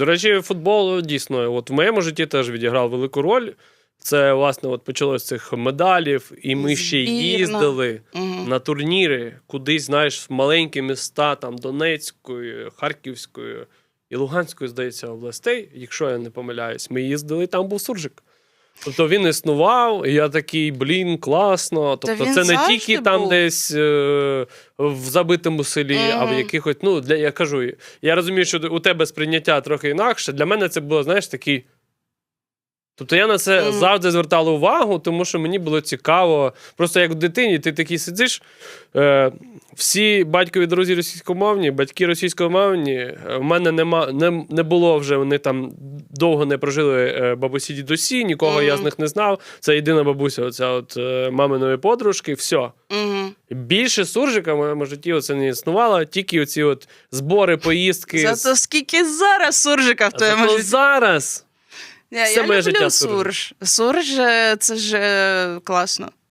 До речі, футбол дійсно, от в моєму житті теж відіграв велику роль. Це, власне, от почалось з цих медалів, і ми ще й їздили угу. на турніри, кудись, знаєш, в маленькі міста, там Донецької, Харківської і Луганської, здається, областей, якщо я не помиляюсь, ми їздили, там був суржик. Тобто він існував, і я такий, блін, класно. Тобто, він це не завжди тільки там був. десь е, в забитому селі, а в Мгм. якихось. Ну, для, я кажу, я розумію, що у тебе сприйняття трохи інакше. Для мене це було, знаєш, такий. Тобто я на це Мгм. завжди звертав увагу, тому що мені було цікаво. Просто як в дитині, ти такий сидиш. Е, всі батькові друзі російськомовні, батьки російськомовні. Е, В мене нема, не, не було вже, вони там довго не прожили е, бабусі дідусі, нікого я з них не знав. Це єдина бабуся, оця от е, маминої подружки, все. Мгм. Більше суржика в моєму житті оце не існувало, тільки оці от збори, поїздки. Зато скільки зараз суржика в твоєму житті. зараз. Я, все я моє люблю життя сурж. Сурж е, це ж е, класно.